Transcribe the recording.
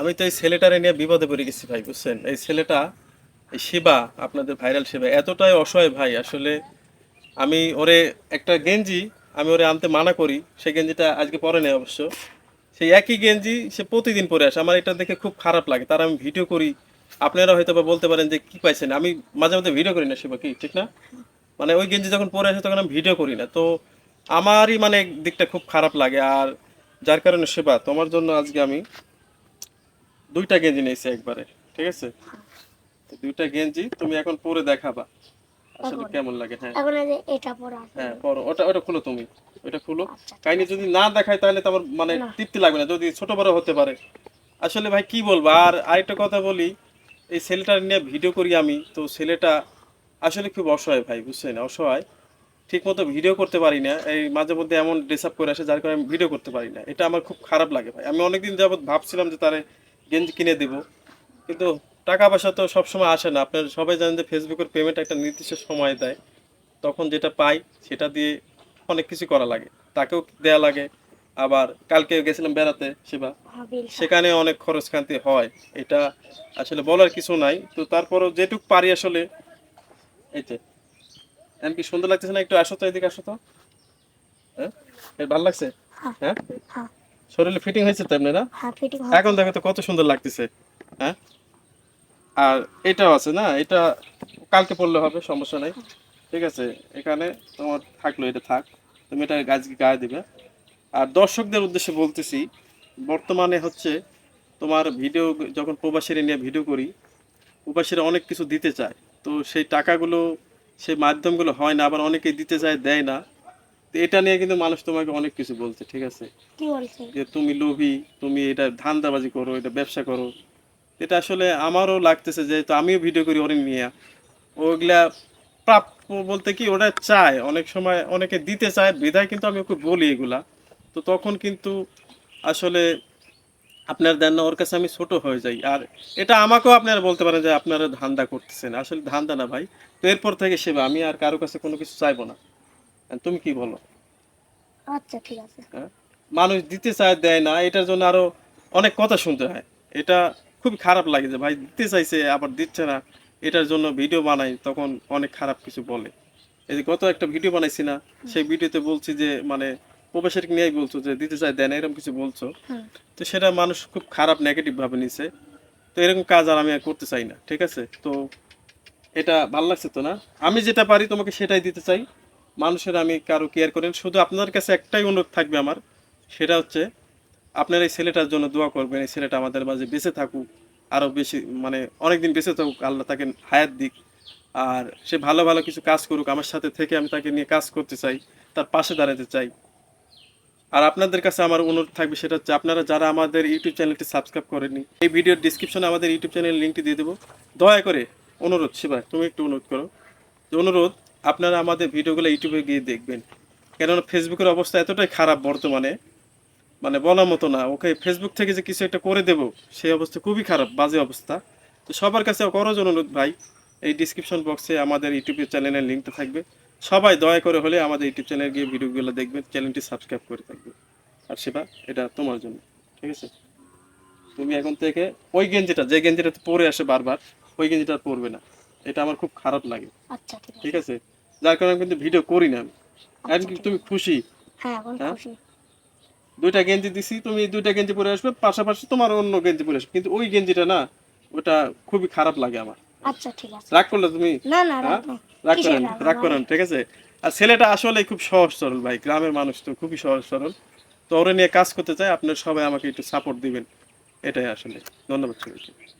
আমি তো এই ছেলেটারে নিয়ে বিপদে পড়ে গেছি ভাই, বুঝছেন? এই ছেলেটা, এই শিবা, আপনাদের ভাইরাল শিবা, এতটাই অসহায় ভাই, আসলে আমি ওরে একটা গেঞ্জি, আমি ওরে আনতে মানা করি, সেই গেঞ্জিটা আজকে পরে নেই অবশ্য। সেই একই গেঞ্জি সে প্রতিদিন পরে আসে, আমার এটা দেখে খুব খারাপ লাগে, তার আমি ভিডিও করি, আপনারা হয়তো বা বলতে পারেন যে কি পাইছেন, আমি মাঝে মধ্যে ভিডিও করি না শিবা, কি, ঠিক না? মানে ওই গেঞ্জি যখন পরে আসে তখন আমি ভিডিও করি না, তো আমারই মানে দিকটা খুব খারাপ লাগে, আর যার কারণে সেবা তোমার জন্য আজকে আমি দুইটা গেঞ্জি নিয়েছি একবারে ঠিক আছে? দুইটা গেঞ্জি তুমি এখন পরে দেখাবা আসলে কেমন লাগে হ্যাঁ। এখন এই যে এটা পরা হ্যাঁ পরো ওটা ওটা খুলো তুমি ওটা খুলো। আচ্ছা কাহিনী যদি না দেখায় তাহলে তো আমার মানে তৃপ্তি লাগবে না যদি ছোট বড় হতে পারে। আসলে ভাই কি বলব আর আরেকটা কথা বলি এই ছেলেটা নিয়ে ভিডিও করি আমি তো ছেলেটা আসলে খুব অসহায় ভাই বুঝছেন? অসহায় ঠিক মতো ভিডিও করতে পারি না এই মাঝে মধ্যে এমন ড্রেস আপ করে আসে যার কারণে আমি ভিডিও করতে পারি না। এটা আমার খুব খারাপ লাগে ভাই। আমি অনেকদিন যাবত ভাবছিলাম যে তারে গেঞ্জি কিনে দেব। কিন্তু টাকা পয়সা তো সবসময় আসে না। আপনার সবাই জানেন যে ফেসবুকের পেমেন্ট একটা নির্দিষ্ট সময় দেয়। তখন যেটা পাই সেটা দিয়ে অনেক কিছু করা লাগে। তাকেও দেয়া লাগে। আবার কালকে গেছিলাম বেড়াতে সেবা হ্যাঁ, সেখানে অনেক খরচ খান্তি হয়। এটা আসলে বলার কিছু নাই। তো তারপরও যেটুক পারি আসলে এই যে এমন কি সুন্দর লাগতেছে না? একটু আসো তো এদিকে আসো তো। হ্যাঁ? ভালো লাগছে? হ্যাঁ। শরীরে ফিটিং হয়েছে তো এমনি না? হ্যাঁ ফিটিং এখন দেখো তো কত সুন্দর লাগতেছে হ্যাঁ? আর এটাও আছে না? এটা কালকে পড়লে হবে সমস্যা নাই। ঠিক আছে এখানে তোমার থাকল এটা থাক। তুমি এটা গাছ গায়ে দিবে। আর দর্শকদের উদ্দেশ্যে বলতেছি বর্তমানে হচ্ছে তোমার ভিডিও যখন প্রবাসীরা নিয়ে ভিডিও করি প্রবাসীরা অনেক কিছু দিতে চায়। তো সেই টাকাগুলো সেই মাধ্যমগুলো হয় না আবার অনেকেই দিতে চায় দেয় না। তো এটা নিয়ে কিন্তু মানুষ তোমাকে অনেক কিছু বলছে ঠিক আছে? কি বলছে? যে তুমি লোভী তুমি এটা ধান্দাবাজি করো এটা ব্যবসা করো। এটা আসলে আমারও লাগতেছে যে তো আমিও ভিডিও করি অনেক নিয়ে ওগুলা প্রাপ্য বলতে কি ওটা চায় অনেক সময় অনেকে দিতে চায় বিধায় কিন্তু আমি ওকে বলি এগুলা। তো তখন কিন্তু আসলে আপনার দেন ওর কাছে আমি ছোট হয়ে যাই। আর এটা আমাকেও আপনারা বলতে পারেন যে আপনারা ধান্দা করতেছেন। আসলে ধান্দা না ভাই তো এরপর থেকে সেবা আমি আর কারও কাছে কোনো কিছু চাইব না। তুমি কি বলো? আচ্ছা ঠিক আছে। হ্যাঁ? মানুষ দিতে চায় দেয় না এটার জন্য আরও অনেক কথা শুনতে হয়। এটা খুব খারাপ লাগে যে ভাই দিতে চাইছে আবার দিচ্ছে না। এটার জন্য ভিডিও বানাই তখন অনেক খারাপ কিছু বলে। এই যে গত একটা ভিডিও বানাইছি না সেই ভিডিওতে বলছি যে মানে প্রবেশের নিয়েই বলছো যে দিতে চায় দেয় না এরকম কিছু বলছো। তো সেটা মানুষ খুব খারাপ নেগেটিভ ভাবে নিছে। তো এরকম কাজ আর আমি আর করতে চাই না ঠিক আছে? তো এটা ভালো লাগছে তো না? আমি যেটা পারি তোমাকে সেটাই দিতে চাই। মানুষের আমি কারও কেয়ার করেন শুধু আপনার কাছে একটাই অনুরোধ থাকবে আমার, সেটা হচ্ছে আপনার এই ছেলেটার জন্য দোয়া করবেন, এই ছেলেটা আমাদের মাঝে বেঁচে থাকুক আরও বেশি মানে অনেকদিন বেঁচে থাকুক, আল্লাহ তাকে হায়াত দিক। আর সে ভালো ভালো কিছু কাজ করুক, আমার সাথে থেকে আমি তাকে নিয়ে কাজ করতে চাই, তার পাশে দাঁড়াতে চাই। আর আপনাদের কাছে আমার অনুরোধ থাকবে, সেটা হচ্ছে আপনারা যারা আমাদের ইউটিউব চ্যানেলটি সাবস্ক্রাইব করেনি এই ভিডিওর ডিসক্রিপশনে আমাদের ইউটিউব চ্যানেল লিঙ্কটি দিয়ে দেবো। দয়া করে অনুরোধ শিবা তুমি একটু অনুরোধ করো। যে অনুরোধ আপনারা আমাদের ভিডিওগুলো ইউটিউবে গিয়ে দেখবেন। কেননা ফেসবুকের অবস্থা এতটাই খারাপ বর্তমানে। মানে বলার মতো না ওকে ফেসবুক থেকে যে কিছু একটা করে দেবো সেই অবস্থা খুবই খারাপ বাজে অবস্থা। তো সবার কাছে করজ অনুরোধ ভাই এই ডিসক্রিপশন বক্সে আমাদের ইউটিউব চ্যানেলের লিঙ্কটা থাকবে। সবাই দয়া করে হলে আমাদের ইউটিউব চ্যানেলে গিয়ে ভিডিওগুলো দেখবেন চ্যানেলটি সাবস্ক্রাইব করে থাকবে আর সেবা এটা তোমার জন্য ঠিক আছে? তুমি এখন থেকে ওই গেঞ্জিটা যে গেঞ্জিটা পরে আসে বারবার ওই গেঞ্জিটা পরবে না। এটা আমার খুব খারাপ লাগে। আচ্ছা ঠিক আছে? যার কারণে কিন্তু ভিডিও করি না। এখন কি তুমি খুশি? হ্যাঁ হ্যাঁ? খুশি। দুইটা গেঞ্জি দিছি তুমি এই দুইটা গেঞ্জি পরে আসবে পাশাপাশি তোমার অন্য গেঞ্জি পরে আসবে। কিন্তু ওই গেঞ্জিটা না ওটা খুবই খারাপ লাগে আমার। আচ্ছা ঠিক আছে। রাগ করলে তুমি না না হ্যাঁ? রাখ রাগ করেন রাগ? রাগ করেন ঠিক আছে? আর ছেলেটা আসলে খুব সহজ সরল ভাই গ্রামের মানুষ তো খুবই সহজ সরল। তো ওরা নিয়ে কাজ করতে চাই আপনার সবাই আমাকে একটু সাপোর্ট দিবেন। এটাই আসলে। ধন্যবাদ সবাইকে